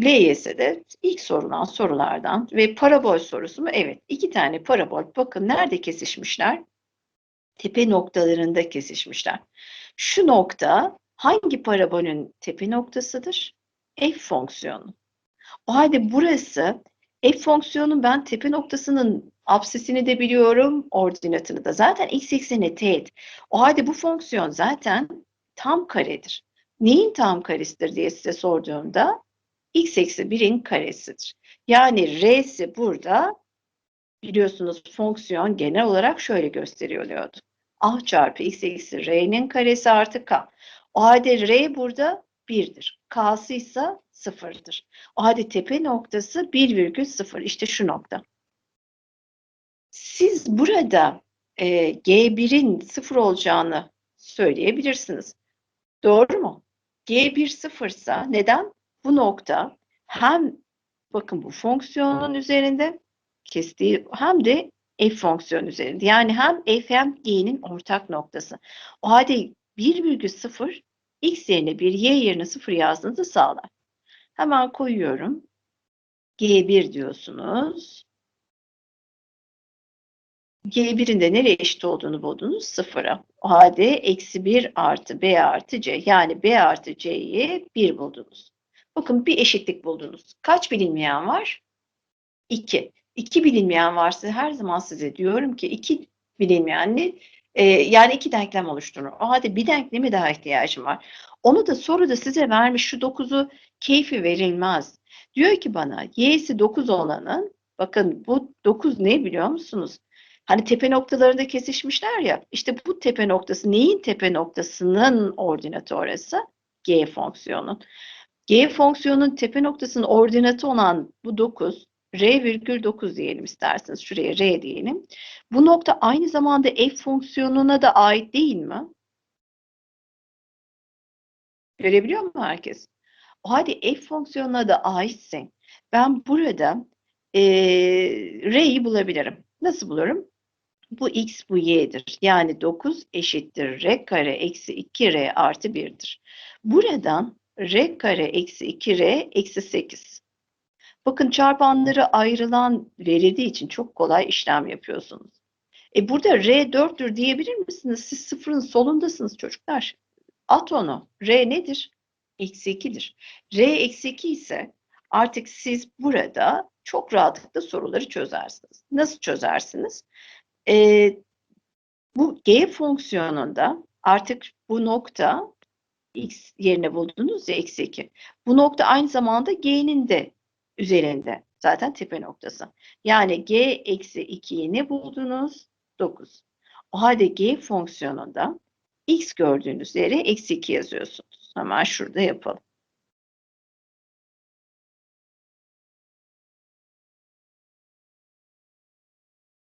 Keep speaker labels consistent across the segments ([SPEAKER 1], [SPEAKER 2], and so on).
[SPEAKER 1] LYS'de ilk sorulan sorulardan ve parabol sorusu mu? Evet. iki tane parabol. Bakın nerede kesişmişler? Tepe noktalarında kesişmişler. Şu nokta hangi parabolün tepe noktasıdır? F fonksiyonu. O halde burası F fonksiyonun ben tepe noktasının absisini de biliyorum, ordinatını da. Zaten x ekseni teğet. O halde bu fonksiyon zaten tam karedir. Neyin tam karesidir diye size sorduğumda x eksi 1'in karesidir. Yani r'si burada biliyorsunuz fonksiyon genel olarak şöyle gösteriliyordu. a çarpı x eksi r'nin karesi artı k. O halde r burada 1'dir. k'sı ise 0'dır. O halde tepe noktası 1,0 işte şu nokta. Siz burada e, G1'in 0 olacağını söyleyebilirsiniz. Doğru mu? G1 sıfırsa neden? Bu nokta hem bakın bu fonksiyonun üzerinde kestiği hem de f fonksiyon üzerinde. Yani hem f hem g'nin ortak noktası. O halde 1,0 x yerine 1 y yerine 0 yazdığınızı sağlar. Hemen koyuyorum. G1 diyorsunuz. G1'in de nereye eşit olduğunu buldunuz? Sıfıra. O halde eksi 1 artı B artı C. Yani B artı C'yi 1 buldunuz. Bakın bir eşitlik buldunuz. Kaç bilinmeyen var? 2. 2 bilinmeyen varsa her zaman size diyorum ki 2 bilinmeyenli e, yani iki denklem oluşturur. O halde bir denklemi daha ihtiyacım var. Onu da soruda size vermiş şu 9'u keyfi verilmez. Diyor ki bana y'si 9 olanın bakın bu 9 ne biliyor musunuz? Hani tepe noktalarında kesişmişler ya. İşte bu tepe noktası neyin tepe noktasının ordinatı orası? G fonksiyonun. G fonksiyonun tepe noktasının ordinatı olan bu 9 R virgül 9 diyelim isterseniz. Şuraya R diyelim. Bu nokta aynı zamanda F fonksiyonuna da ait değil mi? Görebiliyor mu herkes? O halde F fonksiyonuna da aitse ben burada e, R'yi bulabilirim. Nasıl bulurum? Bu x bu y'dir. Yani 9 eşittir r kare eksi 2r artı 1'dir. Buradan r kare eksi 2r eksi 8. Bakın çarpanları ayrılan verildiği için çok kolay işlem yapıyorsunuz. E burada r 4'tür diyebilir misiniz? Siz sıfırın solundasınız çocuklar. At onu. r nedir? Eksi 2'dir. r eksi 2 ise artık siz burada çok rahatlıkla soruları çözersiniz. Nasıl çözersiniz? E, bu g fonksiyonunda artık bu nokta x yerine buldunuz ya eksi 2. Bu nokta aynı zamanda g'nin de üzerinde. Zaten tepe noktası. Yani g eksi 2'yi ne buldunuz? 9. O halde g fonksiyonunda x gördüğünüz yere eksi 2 yazıyorsunuz. Hemen şurada yapalım.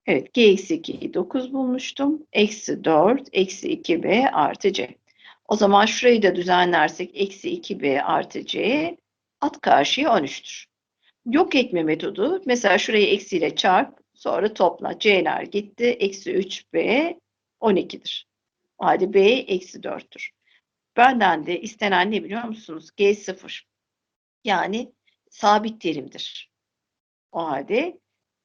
[SPEAKER 1] Evet, g eksi 2'yi 9 bulmuştum. Eksi 4, eksi 2b artı c. O zaman şurayı da düzenlersek eksi 2b artı c at karşıya 13'tür. Yok etme metodu mesela şurayı eksiyle çarp sonra topla. c'ler gitti. Eksi 3b 12'dir. O halde b eksi 4'tür. Benden de istenen ne biliyor musunuz? g 0. Yani sabit terimdir. O halde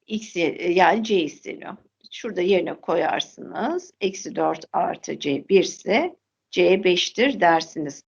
[SPEAKER 1] x yani c isteniyor. Şurada yerine koyarsınız. Eksi 4 artı c 1 ise c 5'tir dersiniz.